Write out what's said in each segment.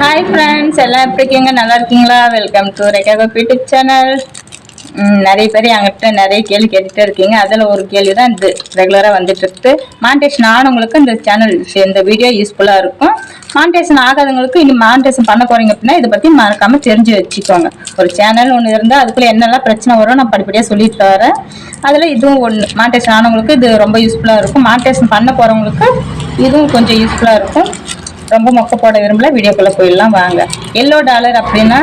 Hi friends எல்லாம் எப்படி இருக்கீங்க? நல்லா இருக்கீங்களா? Welcome to Rekha YouTube channel நிறைய பேர் என்கிட்ட நிறைய கேள்வி கேட்டுட்டே இருக்கீங்க. அதில் ஒரு கேள்வி தான் இது. ரெகுலராக வந்துட்டு இருக்கு மானிட்டேஷன் ஆனவங்களுக்கு இந்த சேனல் இந்த வீடியோ யூஸ்ஃபுல்லாக இருக்கும். மானிட்டேஷன் ஆகாதவங்களுக்கு இனி மானிட்டேஷன் பண்ண போறீங்க அப்படின்னா இதை பற்றி மறக்காமல் தெரிஞ்சு வச்சுக்கோங்க. ஒரு சேனல் ஒன்று இருந்தால் அதுக்குள்ள என்னெல்லாம் பிரச்சனை வரும் நான் படிப்படியாக சொல்லிட்டு வரேன். அதில் இதுவும் ஒன்று மானிட்டேஷன் ஆனவங்களுக்கு இது ரொம்ப யூஸ்ஃபுல்லாக இருக்கும். மானிட்டேஷன் பண்ண போகிறவங்களுக்கு இதுவும் கொஞ்சம் யூஸ்ஃபுல்லாக இருக்கும். ரொம்ப மொக்க போட விரும்பல. வீடியோக்குள்ளே போயிடலாம் வாங்க. எல்லோ டாலர் அப்படின்னா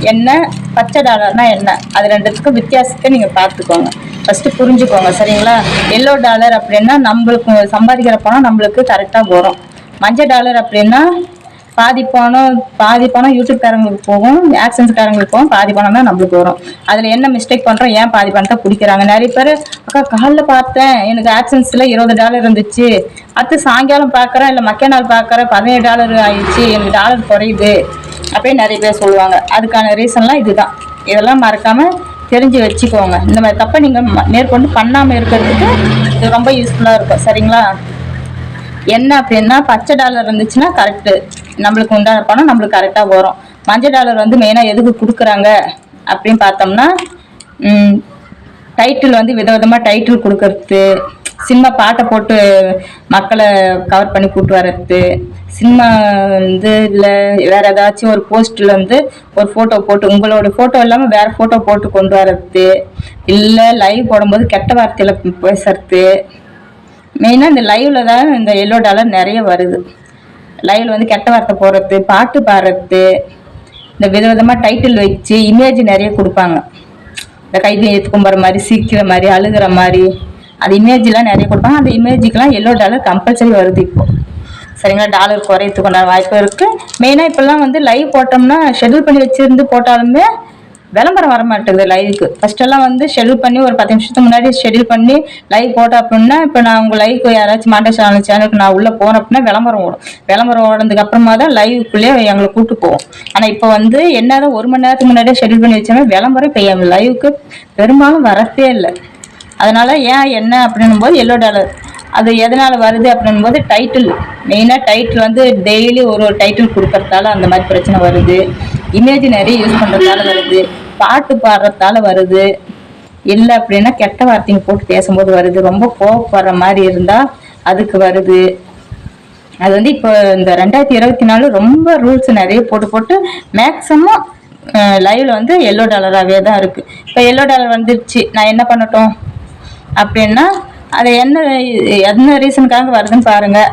என்ன? பச்சை டாலர்னா என்ன? அது ரெண்டுத்துக்கும் வித்தியாசத்தை நீங்கள் பார்த்துக்கோங்க. ஃபஸ்ட்டு புரிஞ்சுக்கோங்க சரிங்களா? எல்லோ டாலர் அப்படின்னா நம்மளுக்கு சம்பாதிக்கிற பணம் நம்மளுக்கு கரெக்டாக வரும். மஞ்சள் டாலர் அப்படின்னா பாதி பணம் பாதி பணம் யூடியூப்காரங்களுக்கு போகும் ஆக்சன்ஸ்காரங்களுக்கு போகும் பாதி பணம் தான் நம்மளுக்கு வரும். அதில் என்ன மிஸ்டேக் பண்ணுறோம் ஏன் பாதி பணத்தை பிடிக்கிறாங்க? நிறைய பேர் அக்கா காலைல பார்த்தேன் எனக்கு ஆக்சன்ஸில் இருபது டாலர் இருந்துச்சு. அடுத்து சாயங்காலம் பார்க்குறேன் இல்லை மக்கிய நாள் பார்க்குறேன் பதினேழு டாலர் ஆயிடுச்சு எனக்கு டாலர் குறையுது. அப்படின்னு நிறைய பேர் சொல்லுவாங்க. அதுக்கான ரீசன்லாம் இதுதான். இதெல்லாம் மறக்காமல் தெரிஞ்சு வச்சுக்கோங்க. இந்த மாதிரி தப்பை நீங்கள் மேற்கொண்டு பண்ணாமல் இருக்கிறதுக்கு இது ரொம்ப யூஸ்ஃபுல்லாக இருக்கும். சரிங்களா? என்ன அப்படின்னா பச்சை டாலர் இருந்துச்சுன்னா கரெக்டு நம்மளுக்கு உண்டான பணம் நம்மளுக்கு கரெக்டாக வரும். மஞ்சள் டாலர் வந்து மெயினாக எதுக்கு கொடுக்குறாங்க அப்படின்னு பார்த்தோம்னா டைட்டில் வந்து விதவிதமாக டைட்டில் கொடுக்கறது சினிமா பாட்டை போட்டு மக்களை கவர் பண்ணி கூட்டு வர்றது சினிமா வந்து இல்லை வேற ஏதாச்சும் ஒரு போஸ்ட்டில் வந்து ஒரு ஃபோட்டோ போட்டு உங்களோட ஃபோட்டோ இல்லாமல் வேற ஃபோட்டோ போட்டு கொண்டு வர்றது இல்லை லைவ் போடும்போது கெட்ட வார்த்தையில் பேசுறது. மெயினாக இந்த லைவில் தான் இந்த எல்லோ டாலர் நிறைய வருது. லைவ்ல வந்து கெட்ட வார்த்தை போடுறது பாட்டு பாடுறது இந்த விதவிதமாக டைட்டில் வச்சு இமேஜ் நிறைய கொடுப்பாங்க. இந்த கைதி கும்புற மாதிரி சிரிக்கிற மாதிரி அழுகிற மாதிரி அந்த இமேஜ்லாம் நிறைய கொடுப்பாங்க. அந்த இமேஜுக்கெலாம் எல்லோ டாலர் கம்பல்சரி வருது இப்போ. சரிங்களா? டாலர் குறையத்துக்கு உண்டான வாய்ப்பு இருக்குது மெயினாக இப்போல்லாம் வந்து லைவ் போட்டோம்னா ஷெடியூல் பண்ணி வச்சுருந்து போட்டாலுமே விளம்பரம் வர மாட்டேங்குது லைவுக்கு ஃபர்ஸ்டெல்லாம் வந்து ஷெடியூல் பண்ணி ஒரு பத்து நிமிஷத்துக்கு முன்னாடி ஷெட்யூல் பண்ணி லைவ் போட்டோம் அப்படின்னா இப்போ நான் உங்கள் லைவ்க்கு யாராச்சும் மாட்ட சேனல் சேனலுக்கு நான் உள்ளே போகிறேன் அப்படின்னா விளம்பரம் ஓடும். விளம்பரம் ஓடுனதுக்கு அப்புறமா தான் லைவுக்குள்ளேயே எங்களை கூட்டு போவோம் ஆனால் இப்போ வந்து என்னதான் ஒரு மணி நேரத்துக்கு முன்னாடியே ஷெட்யூல் பண்ணி வச்சோமே விளம்பரம் இப்போ என் லைவுக்கு பெரும்பாலும் வரத்தே இல்லை. அதனால ஏன் என்ன அப்படின்னும் போது எல்லோ டாலர் அது எதனால் வருது அப்படின்னும் போது டைட்டில் மெயினாக டைட்டில் வந்து டெய்லி ஒரு ஒரு டைட்டில் கொடுக்கறதால அந்த மாதிரி பிரச்சனை வருது. இமேஜ் நிறைய யூஸ் பண்ணுறதால வருது. பாட்டு பாடுறதால வருது. இல்லை அப்படின்னா கெட்ட வார்த்தைங்க போட்டு பேசும்போது வருது. ரொம்ப கோவப்படுற மாதிரி இருந்தால் அதுக்கு வருது. அது வந்து இப்போ இந்த ரெண்டாயிரத்தி இருபத்தி நாலு ரொம்ப ரூல்ஸ் நிறைய போட்டு போட்டு மேக்ஸிமம் லைவ்ல வந்து எல்லோ டாலராகவே தான் இருக்குது இப்போ எல்லோ டாலர் வந்துருச்சு. நான் என்ன பண்ணட்டும்? அப்படின்னா அது என்ன என்ன ரீசனுக்காக வருதுன்னு பாருங்கள்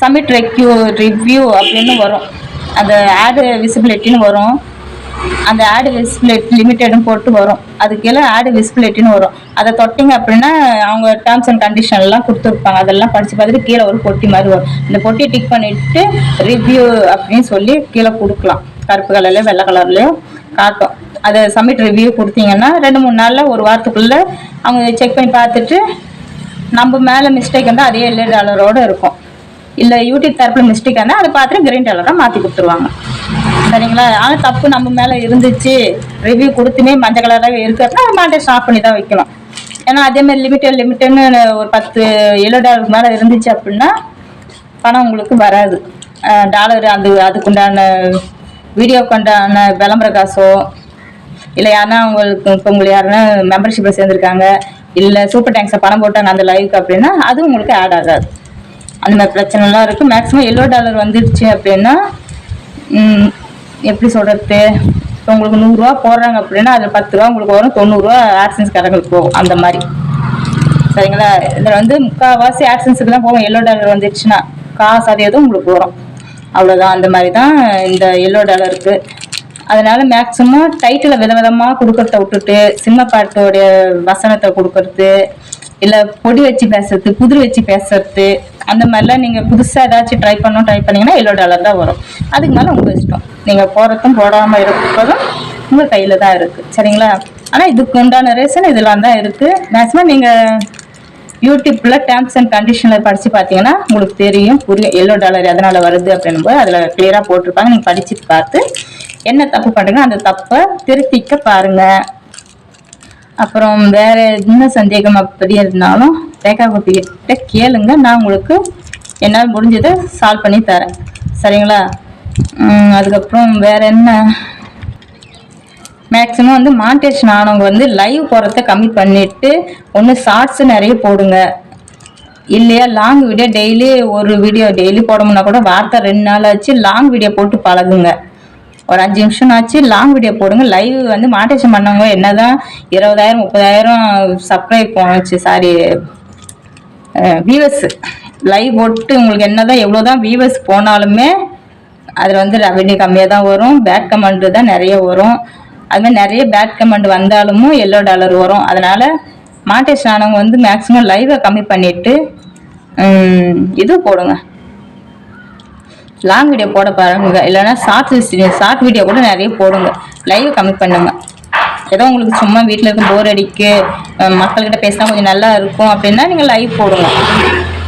சமிட் ரெக்யூ ரிவ்யூ அப்படின்னு வரும். அந்த ஆடு விசிபிலிட்டின்னு வரும். அந்த ஆடு விசிபிலிட்டி லிமிட்டெடும் போட்டு வரும். அது கீழே ஆடு விசிபிலிட்டின்னு வரும். அதை தொட்டிங்க அப்படின்னா அவங்க டேர்ம்ஸ் அண்ட் கண்டிஷன்லாம் கொடுத்துருப்பாங்க. அதெல்லாம் படித்து பார்த்துட்டு கீழே ஒரு பொட்டி மாதிரி வரும். இந்த பொட்டியை டிக் பண்ணிட்டு ரிவ்யூ அப்படின்னு சொல்லி கீழே கொடுக்கலாம். கருப்பு கலர்லையோ வெள்ளை கலர்லையோ காட்டும். அதை சப்மிட் ரிவ்யூ கொடுத்தீங்கன்னா ரெண்டு மூணு நாளில் ஒரு வாரத்துக்குள்ளே அவங்க செக் பண்ணி பார்த்துட்டு நம்ம மேலே மிஸ்டேக் இருந்தால் அதே எல்லோ டாலரோடு இருக்கும். இல்லை யூடியூப் தரப்பில் மிஸ்டேக் ஆனால் அதை பார்த்துட்டு கிரீன் டாலராக மாற்றி கொடுத்துருவாங்க. சரிங்களா? ஆனால் தப்பு நம்ம மேலே இருந்துச்சு. ரிவ்யூ கொடுத்துமே மஞ்சள் கலராக இருக்கிறதுனா அப்படின்னா மாட்டை ஸ்டாப் பண்ணி தான் வைக்கணும். ஏன்னா அதே மாதிரி லிமிட்டட் லிமிட்டட்னு ஒரு பத்து எல்லோ டாலருக்கு மேலே இருந்துச்சு அப்படின்னா பணம் உங்களுக்கு வராது. டாலர் அது அதுக்குண்டான வீடியோக்கு உண்டான விளம்பர காசோ இல்லை யாருன்னா உங்களுக்கு இப்போ உங்களுக்கு யாருன்னா மெம்பர்ஷிப்பில் சேர்ந்துருக்காங்க இல்லை சூப்பர் டேங்க்ஸை பணம் போட்டாங்க அந்த லைவுக்கு அப்படின்னா அதுவும் உங்களுக்கு ஆட் ஆகாது. அந்த மாதிரி பிரச்சனைலாம் இருக்குது மேக்ஸிமம் எல்லோ டாலர் வந்துடுச்சு அப்படின்னா எப்படி சொல்கிறது இப்போ உங்களுக்கு நூறுரூவா போடுறாங்க அப்படின்னா அதில் பத்து ரூபா உங்களுக்கு வரும். தொண்ணூறுரூவா ஆக்சன்ஸ் கடைகளுக்கு போகும். அந்த மாதிரி. சரிங்களா? இதில் வந்து முக்கால்வாசி ஆக்சன்ஸுக்கு தான் போகும். எல்லோ டாலர் வந்துடுச்சுன்னா காசு அது எதுவும் உங்களுக்கு வரும். அவ்வளோதான் அந்த மாதிரி தான் இந்த எல்லோ டாலருக்கு அதனால மேக்ஸிமம் டைட்டில் விதவிதமாக கொடுக்கறத விட்டுட்டு சிம்ம பாட்டோடைய வசனத்தை கொடுக்கறது இல்லை பொடி வச்சு பேசுறது புதிர் வச்சு பேசுறது அந்த மாதிரிலாம் நீங்கள் புதுசாக ஏதாச்சும் ட்ரை பண்ணணும் ட்ரை பண்ணீங்கன்னா எல்லோ டாலர் தான் வரும். அதுக்கு மேலே உங்கள் இஷ்டம். நீங்கள் போறதும் போடாமல் இருப்பதும் உங்கள் கையில் தான் இருக்குது சரிங்களா? ஆனால் இதுக்கு உண்டான ரீசன் இதெல்லாம் தான் இருக்குது மேக்ஸிமம் நீங்கள் யூடியூப்ல டேர்ம்ஸ் அண்ட் கண்டிஷனில் படித்து பார்த்தீங்கன்னா உங்களுக்கு தெரியும் புரியும் எல்லோ டாலர் எதனால் வருது அப்படின்னும் போது அதில் கிளியரா போட்டிருப்பாங்க. நீங்கள் படித்து பார்த்து என்ன தப்பு பண்ணுறீங்க அந்த தப்பை திருத்திக்க பாருங்கள் அப்புறம் வேற என்ன சந்தேகம் அப்படி இருந்தாலும் ரேகா கோபி கிட்ட கேளுங்க. நான் உங்களுக்கு என்னால் முடிஞ்சதை சால்வ் பண்ணி தரேன். சரிங்களா? அதுக்கப்புறம் வேற என்ன? மேக்ஸிமம் வந்து மானிட்டேஷன் ஆனவங்க வந்து லைவ் போகிறத கம்மி பண்ணிட்டு ஒன்று ஷார்ட்ஸு நிறைய போடுங்க. இல்லையா? லாங் வீடியோ டெய்லி ஒரு வீடியோ டெய்லி போடணும்னா கூட வார்த்தை ரெண்டு நாள் ஆச்சு லாங் வீடியோ போட்டு பழகுங்க. ஒரு அஞ்சு நிமிஷம் ஆச்சு. லாங் வீடியோ போடுங்க. லைவ் வந்து மாட்டேஷன் பண்ணவங்க என்னதான் இருபதாயிரம் முப்பதாயிரம் சப்ஸ்கிரைப் போச்சு சாரி வியூவர்ஸ் லைவ் போட்டு உங்களுக்கு என்னதான் எவ்வளோதான் வியூவர்ஸ் போனாலுமே அதில் வந்து ரெவன்யூ கம்மியாக தான் வரும். பேட் கமெண்ட் தான் நிறைய வரும். அதுமாதிரி நிறைய பேட் கமெண்ட் வந்தாலும் எல்லோ டாலர் வரும். அதனால் மாட்டேஷன் ஆனவங்க வந்து மேக்ஸிமம் லைவை கம்மி பண்ணிவிட்டு இது போடுங்க. லாங் வீடியோ போட பாருங்க. இல்லைன்னா ஷார்ட் ஷார்ட் வீடியோ கூட நிறைய போடுங்க. லைவ் கம்மி பண்ணுங்க. ஏதோ உங்களுக்கு சும்மா வீட்டில் இருக்கும் போர் அடிக்கு மக்கள்கிட்ட பேசினா கொஞ்சம் நல்லா இருக்கும் அப்படின்னா நீங்கள் லைவ் போடுங்க.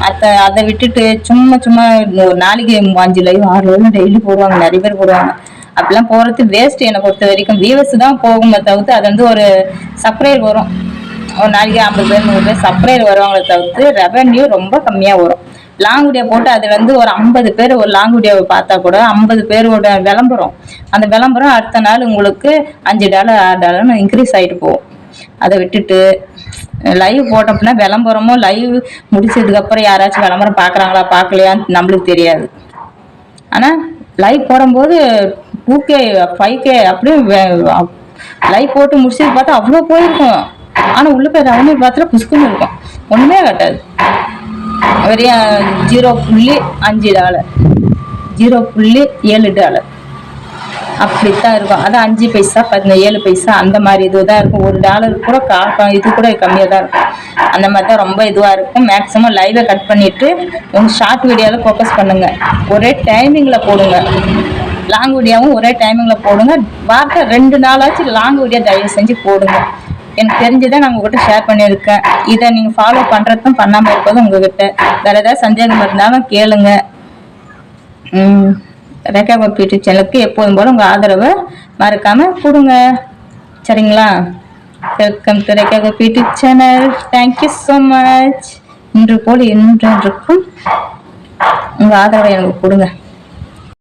அதை அதை விட்டுட்டு சும்மா சும்மா ஒரு நாளைக்கு அஞ்சு லைவ் ஆறு லைவ் டெய்லி போடுவாங்க. நிறைய பேர் போடுவாங்க. அப்படிலாம் போகிறது வேஸ்ட் என்னை பொறுத்த வரைக்கும் வியூவர்ஸ் தான் போகுமே தவிர்த்து அது வந்து ஒரு சப்ரைர் வரும். ஒரு நாளைக்கு ஐம்பது பேர் நூறு பேர் சப்ரைர் வருவாங்களே தவிர்த்து ரெவன்யூ ரொம்ப கம்மியாக வரும். லாங் வீடியோ போட்டு அது வந்து ஒரு ஐம்பது பேர் ஒரு லாங் வீடியோவை பார்த்தா கூட ஐம்பது பேரோட விளம்பரம். அந்த விளம்பரம் அடுத்த நாள் உங்களுக்கு அஞ்சு டாலர் ஆறு டாலர்னு இன்க்ரீஸ் ஆகிட்டு போகும். அதை விட்டுட்டு லைவ் போட்டோம்னா விளம்பரமும் லைவ் முடிச்சதுக்கப்புறம் யாராச்சும் விளம்பரம் பார்க்குறாங்களா பார்க்கலையான்னு நம்மளுக்கு தெரியாது. ஆனால் லைவ் போடும்போது டூ கே ஃபைவ் கே அப்படியே லைவ் போட்டு முடிச்சது பார்த்தா அவ்வளோ போயிருக்கும். ஆனால் உள்ள போய் ரெவன்யூ பார்த்தா புஷ்குன்னு இருக்கும் ஒன்றுமே கட்டாது. வெறும் ஜீரோ புள்ளி அஞ்சு டாலர். ஜீரோ புள்ளி ஏழு டாலர். அப்படித்தான் இருக்கும். அது அஞ்சு பைசா பதின ஏழு பைசா அந்த மாதிரி இதுதான் இருக்கும். ஒரு டாலர் கூட கா இது கூட கம்மியாக தான் இருக்கும். அந்த மாதிரி தான் ரொம்ப இதுவாக இருக்கும். மேக்ஸிமம் லைவை கட் பண்ணிட்டு உங்கள் ஷார்ட் வீடியோவில் ஃபோக்கஸ் பண்ணுங்கள் ஒரே டைமிங்கில் போடுங்க. லாங் வீடியோவும் ஒரே டைமிங்கில் போடுங்க. வார்த்தை ரெண்டு நாளாச்சும் லாங் வீடியோ தயவு செஞ்சு போடுங்க. எனக்கு தெரிஞ்சதை நான் உங்ககிட்ட ஷேர் பண்ணியிருக்கேன். இதை நீங்கள் ஃபாலோ பண்ணுறதும் பண்ணாமல் இருப்பதும் உங்ககிட்ட. வேறு ஏதாவது சந்தேகம் இருந்தாலும் கேளுங்க. ம், ரேகா பாப் யூடியூப் சேனலுக்கு எப்போதும் போல உங்கள் ஆதரவை மறக்காமல் கொடுங்க. சரிங்களா? Welcome to Rekha pop YouTube channel thank you so much இன்று போல் இன்றென்றுக்கும் உங்கள் ஆதரவை எனக்கு கொடுங்க.